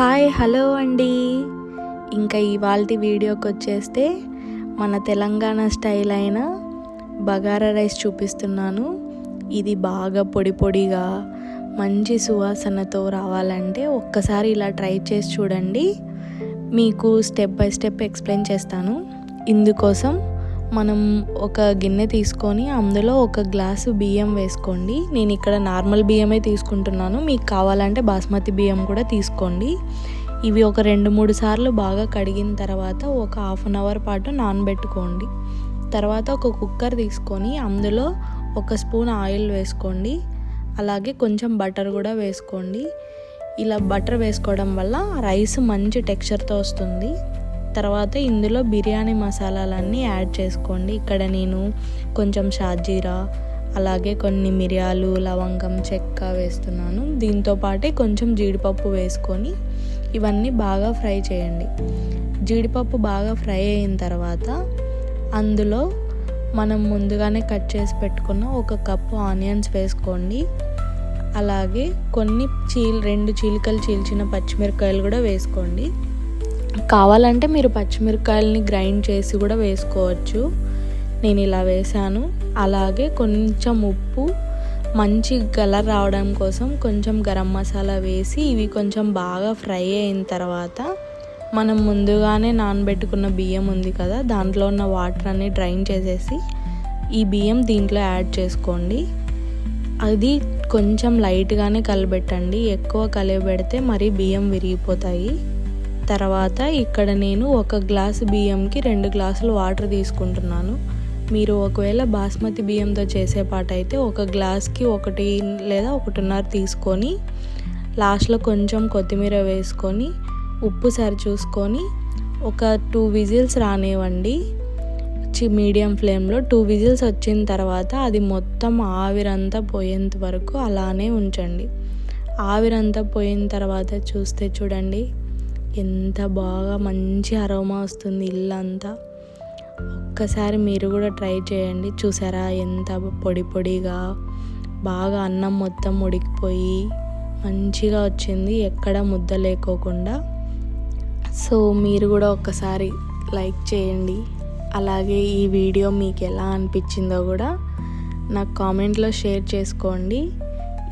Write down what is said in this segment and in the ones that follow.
Hi hello అండి. ఇంకా ఇవాళ వీడియోకి వచ్చేస్తే మన తెలంగాణ స్టైల్ అయిన బగారా రైస్ చూపిస్తున్నాను. ఇది బాగా పొడి పొడిగా మంచి సువాసనతో రావాలంటే ఒక్కసారి ఇలా ట్రై చేసి చూడండి. మీకు స్టెప్ బై స్టెప్ ఎక్స్ప్లెయిన్ చేస్తాను. ఇందుకోసం మనం ఒక గిన్నె తీసుకొని అందులో ఒక గ్లాసు బియ్యం వేసుకోండి. నేను ఇక్కడ నార్మల్ బియ్యమే తీసుకుంటున్నాను. మీకు కావాలంటే బాస్మతి బియ్యం కూడా తీసుకోండి. ఇవి ఒక రెండు మూడు సార్లు బాగా కడిగిన తర్వాత ఒక హాఫ్ అన్ అవర్ పాటు నానబెట్టుకోండి. తర్వాత ఒక కుక్కర్ తీసుకొని అందులో ఒక స్పూన్ ఆయిల్ వేసుకోండి. అలాగే కొంచెం బటర్ కూడా వేసుకోండి. ఇలా బటర్ వేసుకోవడం వల్ల రైస్ మంచి టెక్స్చర్తో వస్తుంది. తర్వాత ఇందులో బిర్యానీ మసాలాలన్నీ యాడ్ చేసుకోండి. ఇక్కడ నేను కొంచెం షాజీరా అలాగే కొన్ని మిరియాలు లవంగం చెక్క వేస్తున్నాను. దీంతో పాటే కొంచెం జీడిపప్పు వేసుకొని ఇవన్నీ బాగా ఫ్రై చేయండి. జీడిపప్పు బాగా ఫ్రై అయిన తర్వాత అందులో మనం ముందుగానే కట్ చేసి పెట్టుకున్న ఒక కప్పు ఆనియన్స్ వేసుకోండి. అలాగే కొన్ని చీల్ రెండు చీలికలు చీల్చిన పచ్చిమిరకాయలు కూడా వేసుకోండి. కావాలంటే మీరు పచ్చిమిరకాయలని గ్రైండ్ చేసి కూడా వేసుకోవచ్చు. నేను ఇలా వేసాను అలాగే కొంచెం ఉప్పు మంచి కలర్ రావడం కోసం కొంచెం గరం మసాలా వేసి ఇవి కొంచెం బాగా ఫ్రై అయిన తర్వాత మనం ముందుగానే నానబెట్టుకున్న బియ్యం ఉంది కదా దాంట్లో ఉన్న వాటర్ అన్ని డ్రైన్ చేసేసి ఈ బియ్యం దీంట్లో యాడ్ చేసుకోండి. అది కొంచెం లైట్గానే కలిపెట్టండి ఎక్కువ కలిపెడితే మరి బియ్యం విరిగిపోతాయి. తర్వాత ఇక్కడ నేను ఒక గ్లాసు బియ్యంకి రెండు గ్లాసులు వాటర్ తీసుకుంటున్నాను. మీరు ఒకవేళ బాస్మతి బియ్యంతో చేసే పాట అయితే ఒక గ్లాస్కి ఒకటి లేదా ఒకటిన్నర తీసుకొని లాస్ట్లో కొంచెం కొత్తిమీర వేసుకొని ఉప్పు సరి చూసుకొని ఒక టూ విజిల్స్ రానివ్వండి. మీడియం ఫ్లేమ్లో టూ విజిల్స్ వచ్చిన తర్వాత అది మొత్తం ఆవిరంతా పోయేంత వరకు అలానే ఉంచండి. ఆవిరంతా పోయిన తర్వాత చూస్తే చూడండి ఎంత బాగా మంచి అరోమా వస్తుంది ఇల్లంతా. ఒక్కసారి మీరు కూడా ట్రై చేయండి. చూసారా ఎంత పొడి పొడిగా బాగా అన్నం మొత్తం ఉడికిపోయి మంచిగా వచ్చింది. ఎక్కడ ముద్ద లేకోకుండా. సో మీరు కూడా ఒక్కసారి లైక్ చేయండి. అలాగే ఈ వీడియో మీకు ఎలా అనిపించిందో కూడా నాకు కామెంట్లో షేర్ చేసుకోండి.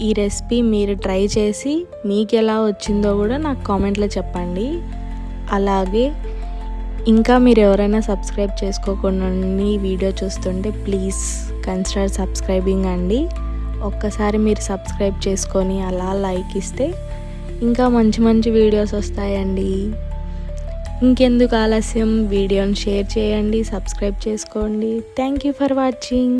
ఈ రెసిపీ మీరు ట్రై చేసి మీకు ఎలా వచ్చిందో కూడా నాకు కామెంట్లో చెప్పండి. అలాగే ఇంకా మీరు ఎవరైనా సబ్స్క్రైబ్ చేసుకోకుండా వీడియో చూస్తుంటే ప్లీజ్ కన్సిడర్ సబ్స్క్రైబింగ్ అండి. ఒక్కసారి మీరు సబ్స్క్రైబ్ చేసుకొని అలా లైక్ ఇస్తే ఇంకా మంచి మంచి వీడియోస్ వస్తాయండి. ఇంకెందుకు ఆలస్యం? వీడియోని షేర్ చేయండి సబ్స్క్రైబ్ చేసుకోండి. Thank you for watching.